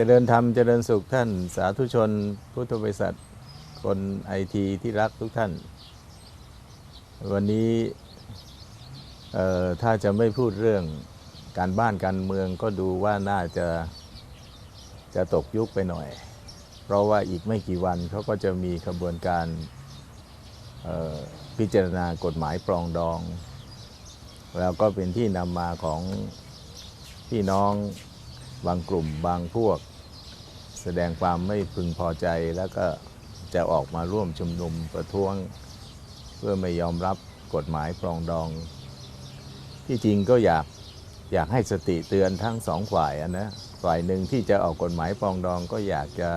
เจริญธรรมเจริญสุขท่านสาธุชน พุทธบริษัทคนไอทีที่รักทุกท่าน วันนี้ถ้าจะไม่พูดเรื่องการบ้านการเมืองก็ดูว่าน่าจะจะตกยุคไปหน่อย เพราะว่าอีกไม่กี่วันเขาก็จะมีขบวนการพิจารณากฎหมายปรองดอง แล้วก็เป็นที่นำมาของพี่น้อง บางกลุ่มบางพวก แสดงความไม่พึงพอใจแล้วก็จะออกมาร่วมชุมนุมประท้วง เพื่อไม่ยอมรับกฎหมายปรองดอง ที่จริงก็อยากอยากให้สติเตือนทั้งสองฝ่ายอะนะฝ่ายหนึ่งที่จะออกกฎหมายปรองดองก็อยากจะ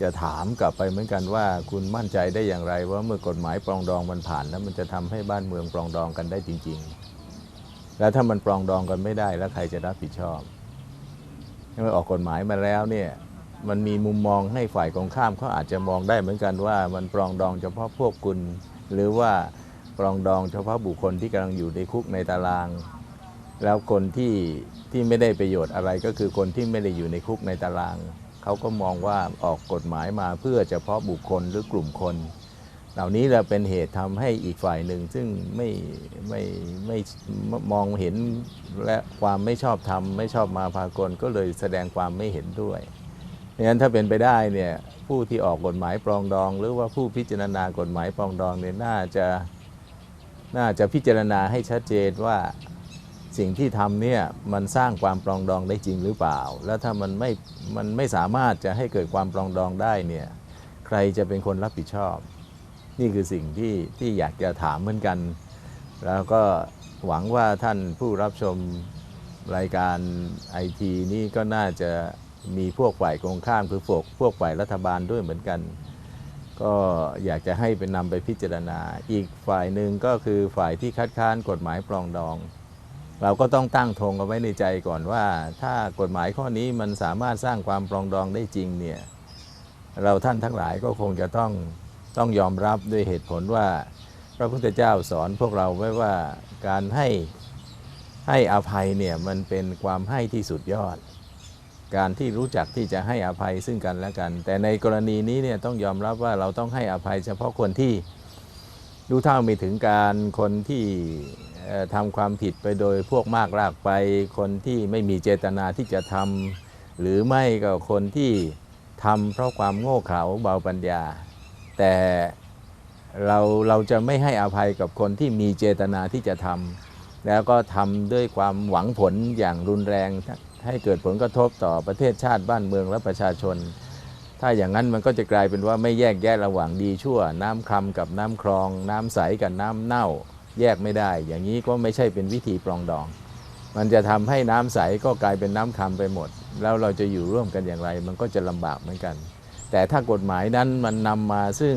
จะถามกลับไปเหมือนกันว่าคุณมั่นใจได้อย่างไรว่าเมื่อกฎหมายปรองดองมันผ่านแล้วมันจะทำให้บ้านเมืองปรองดองกันได้จริง ๆ แล้วถ้ามันปรองดองกันไม่ได้แล้วใครจะรับผิดชอบ อออกกฎหมายมาแล้วเนี่ยมันมีมุมมองให้ฝ่ายตรงข้ามเขาอาจจะมองได้เหมือนกันว่ามันปรองดองเฉพาะพวกคุณ หรือว่าปรองดองเฉพาะบุคคลที่กำลังอยู่ในคุกในตาราง แล้วคนที่ที่ไม่ได้ประโยชน์อะไรก็คือคนที่ไม่ได้อยู่ในคุกในตาราง เขาก็มองว่าออกกฎหมายมาเพื่อเฉพาะบุคคลหรือกลุ่มคน เหล่านี้แหละเป็นเหตุทำให้อีกฝ่ายหนึ่งซึ่งไม่ไม่ไม่ไม่มองเห็นและความไม่ชอบธรรมไม่ชอบมาพากลก็เลยแสดงความไม่เห็นด้วยดังนั้นถ้าเป็นไปได้เนี่ยผู้ที่ออกกฎหมายปรองดอง หรือว่าผู้พิจารณากฎหมายปรองดองเนี่ยน่าจะน่าจะพิจารณาให้ชัดเจนว่าสิ่งที่ทำเนี่ยมันสร้างความปรองดองได้จริงหรือเปล่า แล้วถ้ามันไม่มันไม่สามารถจะให้เกิดความปรองดองได้เนี่ยใครจะเป็นคนรับผิดชอบ นี่คือสิ่งที่ที่อยากจะถามเหมือนกัน แล้วก็หวังว่าท่านผู้รับชมรายการไอทีนี่ก็น่าจะมีพวกฝ่ายตรงข้ามคือพวกพวกฝ่ายรัฐบาลด้วยเหมือนกัน ก็อยากจะให้เป็นนำไปพิจารณา อีกฝ่ายหนึ่งก็คือฝ่ายที่คัดค้านกฎหมายปรองดอง เราก็ต้องตั้งธงเอาไว้ในใจก่อนว่า ถ้ากฎหมายข้อนี้มันสามารถสร้างความปรองดองได้จริงเนี่ยเราท่านทั้งหลายก็คงจะต้อง ต้องยอมรับด้วยเหตุผลว่า พระพุทธเจ้าสอนพวกเราไว้ว่าการให้ให้อภัยเนี่ยมันเป็นความให้ที่สุดยอด การที่รู้จักที่จะให้อภัยซึ่งกันและกัน แต่ในกรณีนี้เนี่ยต้องยอมรับว่าเราต้องให้อภัยเฉพาะคนที่รู้เท่าไม่ถึงการคนที่ทำความผิดไปโดยพวกมากรากไป คนที่ไม่มีเจตนาที่จะทำหรือไม่ก็คนที่ทำเพราะความโง่เขลาเบาปัญญา แต่เราเราจะไม่ให้อภัยกับคนที่มีเจตนาที่จะทำแล้วก็ทำด้วยความหวังผลอย่างรุนแรง ให้เกิดผลกระทบต่อประเทศชาติบ้านเมืองและประชาชน ถ้าอย่างนั้นมันก็จะกลายเป็นว่าไม่แยกแยะระหว่างดีชั่ว น้ำคำกับน้ำคลอง น้ำใสกับน้ำเน่า แยกไม่ได้ อย่างนี้ก็ไม่ใช่เป็นวิธีปรองดอง มันจะทำให้น้ำใสก็กลายเป็นน้ำคำไปหมด แล้วเราจะอยู่ร่วมกันอย่างไร มันก็จะลำบากเหมือนกัน แต่ถ้ากฎหมายนั้นมันนำมาซึ่ง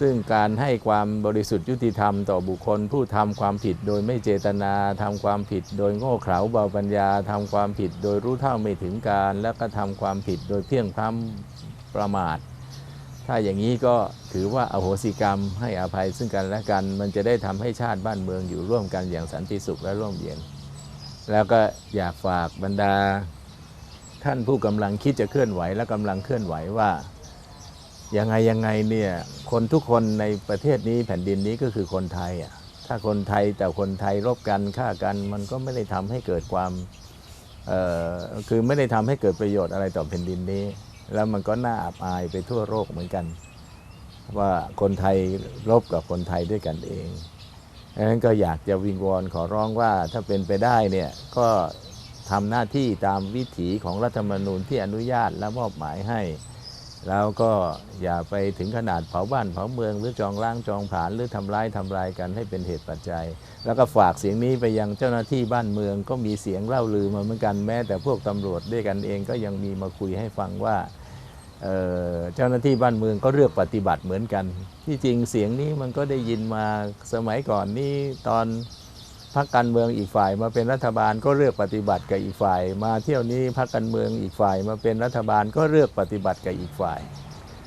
ซึ่งการให้ความบริสุทธิ์ยุติธรรมต่อบุคคล ผู้ทำความผิดโดยไม่เจตนาทำความผิดโดยโง่เขลาเบาปัญญาทำความผิดโดยรู้เท่าไม่ถึงการ แล้วก็ทำความผิดโดยเพียงพล้ำประมาท ถ้าอย่างนี้ก็ถือว่าอโหสิกรรมให้อภัยซึ่งกันและกัน มันจะได้ทำให้ชาติบ้านเมืองอยู่ร่วมกันอย่างสันติสุขและร่มเย็น แล้วก็อยากฝากบรรดา ท่านผู้กำลังคิดจะเคลื่อนไหวและกำลังเคลื่อนไหวว่ายังไงยังไงเนี่ยคนทุกคนในประเทศนี้แผ่นดินนี้ก็คือคนไทยอะถ้าคนไทยแต่คนไทยรบกันฆ่ากันมันก็ไม่ได้ทำให้เกิดความเอ่อคือไม่ได้ทำให้เกิดประโยชน์อะไรต่อแผ่นดินนี้ แล้วมันก็น่าอับอายไปทั่วโลกเหมือนกัน ว่าคนไทยรบกับคนไทยด้วยกันเองดังนั้นก็อยากจะวิงวอนขอร้องว่าถ้าเป็นไปได้เนี่ยก็ ทำหน้าที่ตามวิถีของรัฐธรรมนูญที่อนุญาตและมอบหมายให้ แล้วก็อย่าไปถึงขนาดเผาบ้านเผาเมืองหรือจองล้างจองผาญหรือทำร้ายทำลายกันให้เป็นเหตุปัจจัย แล้วก็ฝากเสียงนี้ไปยังเจ้าหน้าที่บ้านเมืองก็มีเสียงเล่าลือมาเหมือนกันแม้แต่พวกตำรวจด้วยกันเองก็ยังมีมาคุยให้ฟังว่าเอ่อเจ้าหน้าที่บ้านเมืองก็เลือกปฏิบัติเหมือนกัน ที่จริงเสียงนี้มันก็ได้ยินมาสมัยก่อนนี่ตอน พรรคการเมืองอีกฝ่ายมาเป็นรัฐบาลก็เลือกปฏิบัติกับอีกฝ่าย มาเที่ยวนี้พรรคการเมืองอีกฝ่ายมาเป็นรัฐบาลก็เลือกปฏิบัติกับอีกฝ่าย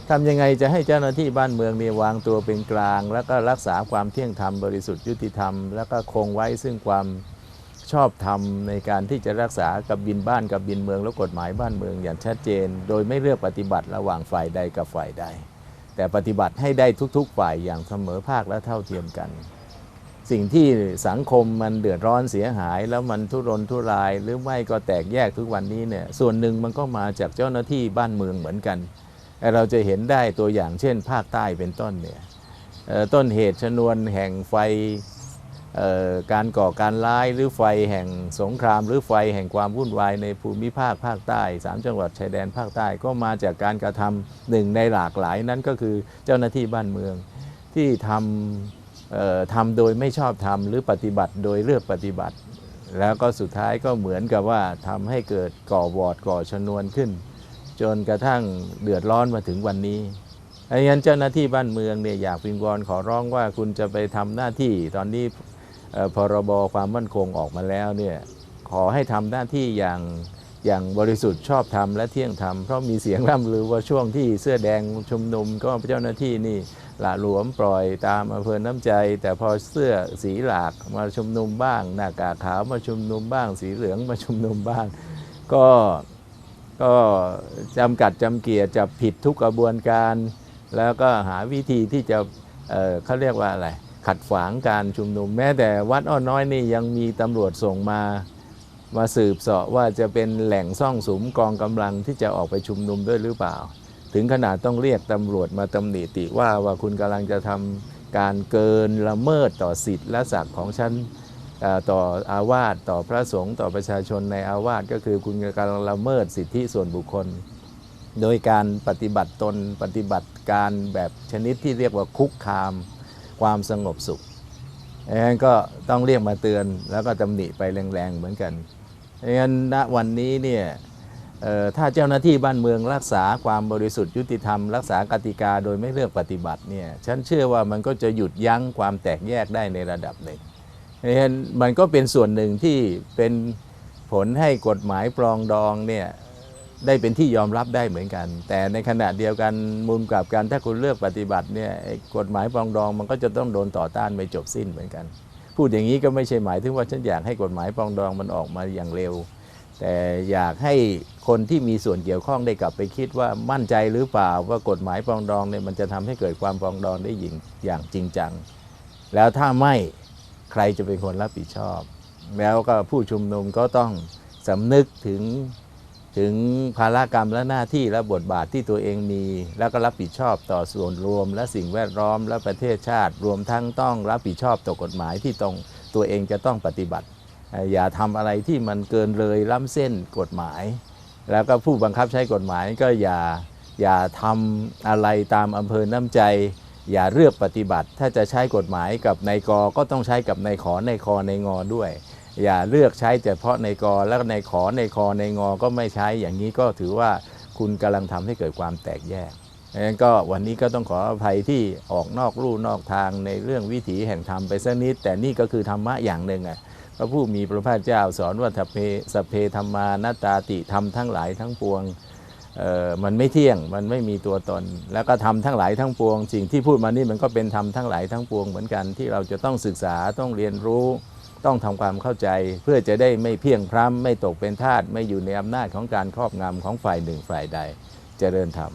ทำยังไงจะให้เจ้าหน้าที่บ้านเมืองเนี่ยวางตัวเป็นกลาง แล้วก็รักษาความเที่ยงธรรมบริสุทธิ์ยุติธรรม แล้วก็คงไว้ซึ่งความชชอบธรรมในการที่จะรักษากับบินบ้านกับบินเมืองและกฎหมายบ้านเมืองอย่างชัดเจน โดยไม่เลือกปฏิบัติระหว่างฝ่ายใดกับฝ่ายใด แต่ปฏิบัติให้ได้ทุกๆฝ่ายอย่างเสมอภาคและเท่าเทียมกัน สิ่งที่สังคมมันเดือดร้อนเสียหาย แล้วมันทุรนทุรายหรือไม่ก็แตกแยกทุกวันนี้เนี่ยส่วนหนึ่งมันก็มาจากเจ้าหน้าที่บ้านเมืองเหมือนกัน เราจะเห็นได้ตัวอย่างเช่น ภาคใต้เป็นต้นเนี่ยต้นเหตุชนวนแห่งไฟการก่อการร้ายหรือไฟแห่งสงคราม หรือไฟแห่งความวุ่นวายในภูมิภาคภาคใต้สามจังหวัดชายแดนภาคใต้ก็มาจากการกระทำหนึ่งในหลากหลายนั้นก็คือเจ้าหน้าที่บ้านเมืองที่ทำ ทำโดยไม่ชอบทำหรือปฏิบัติโดยเลือกปฏิบัติ แล้วก็สุดท้ายก็เหมือนกับว่าทำให้เกิดก่อวอดก่อชนวนขึ้น จนกระทั่งเดือดร้อนมาถึงวันนี้ดังนั้นเจ้าหน้าที่บ้านเมืองเนี่ยอยากวิงวอนขอร้องว่าคุณจะไปทำหน้าที่ตอนนี้พรบความมั่นคงออกมาแล้วเนี่ยขอให้ทำหน้าที่อย่าง อย่างบริสุทธิ์ชอบธรรมและเที่ยงธรรมเพราะมีเสียงร่ำลือว่าช่วงที่เสื้อแดงชุมนุมก็เจ้าหน้าที่นี่หละหลวมปล่อยตามอำเภอน้ำใจ แต่พอเสื้อสีหลากมาชุมนุมบ้าง หน้ากากขาวมาชุมนุมบ้าง สีเหลืองมาชุมนุมบ้าง ก็ก็จำกัดจำเกียรจับผิดทุกกระบวนการ แล้วก็หาวิธีที่จะเเขาเรียกว่าอะไรขัดขวางการชุมนุม แม้แต่วัดอ้อน้อยนี่ยังมีตำรวจส่งมา มาสืบเสาะว่าจะเป็นแหล่งซ่องสุมกองกำลังที่จะออกไปชุมนุมด้วยหรือเปล่า ถึงขนาดต้องเรียกตำรวจมาตำหนิติว่าว่าคุณกำลังจะทำการเกินละเมิดต่อสิทธิและศักดิ์ของฉันต่ออาวาสต่อพระสงฆ์ต่อประชาชนในอาวาสก็คือคุณกำลังละเมิดสิทธิส่วนบุคคล โดยการปฏิบัติตนปฏิบัติการแบบชนิดที่เรียกว่าคุกคามความสงบสุขดังนั้นก็ต้องเรียกมาเตือนแล้วก็ตำหนิไปแรงๆเหมือนกัน ดังนั้นณวันนี้เนี่ยถ้าเจ้าหน้าที่บ้านเมืองรักษาความบริสุทธิ์ยุติธรรมรักษากติกาโดยไม่เลือกปฏิบัติเนี่ยฉันเชื่อว่ามันก็จะหยุดยั้งความแตกแยกได้ในระดับหนึ่งเพราะฉะนั้นมันก็เป็นส่วนหนึ่งที่เป็นผลให้กฎหมายปรองดองเนี่ยได้เป็นที่ยอมรับได้เหมือนกัน แต่ในขณะเดียวกันมุมกลับกันถ้าคุณเลือกปฏิบัติเนี่ยกฎหมายปรองดองมันก็จะต้องโดนต่อต้านไม่จบสิ้นเหมือนกัน พูดอย่างนี้ก็ไม่ใช่หมายถึงว่าฉันอยากให้กฎหมายปองดองมันออกมาอย่างเร็ว แต่อยากให้คนที่มีส่วนเกี่ยวข้องได้กลับไปคิดว่ามั่นใจหรือเปล่าว่ากฎหมายปองดองเนี่ยมันจะทำให้เกิดความปองดองได้ยิงอย่างจริงจัง แล้วถ้าไม่ใครจะเป็นคนรับผิดชอบ แล้วก็ผู้ชุมนุมก็ต้องสำนึกถึง ถึงภารกรรมและหน้าที่และบทบาทที่ตัวเองมี แล้วก็รับผิดชอบต่อส่วนรวม และสิ่งแวดล้อมและประเทศชาติ รวมทั้งต้องรับผิดชอบต่อกฎหมายที่ตรงตัวเองจะต้องปฏิบัติเอ่ออย่าทำอะไรที่มันเกินเลยล้ำเส้นกฎหมาย แล้วก็ผู้บังคับใช้กฎหมายก็อย่าอย่าทำอะไรตามอำเภอน้ำใจ อย่าเลือกปฏิบัติ ถ้าจะใช้กฎหมายกับนายกก็ต้องใช้กับนายขอนายคอนายงอด้วย อย่าเลือกใช้แต่เฉพาะในายกแล้วในขอในคอในงอก็ไม่ใช้อย่างนี้ก็ถือว่าคุณกำลังทำให้เกิดความแตกแยกดังนั้นก็วันนี้ก็ต้องขออภัยที่ออกนอกลู่นอกทางในเรื่องวิถีแห่งธรรมไปสักนิด แต่นี่ก็คือธรรมะอย่างหนึ่งอะพระผู้มีพระภาคเจ้าสอนว่าทัพเพสเพธรรมานาตาติธรรมทั้งหลายทั้งปวงเอ่อมันไม่เที่ยงมันไม่มีตัวตน แล้วก็ทำทั้งหลายทั้งปวง สิ่งที่พูดมานี่มันก็เป็นธรรมทั้งหลายทั้งปวงเหมือนกันที่เราจะต้องศึกษาต้องเรียนรู้ ต้องทำความเข้าใจเพื่อจะได้ไม่เพียงพร้ำไม่ตกเป็นทาสไม่อยู่ในอำนาจของการครอบงำของฝ่ายหนึ่งฝ่ายใดเจริญธรรม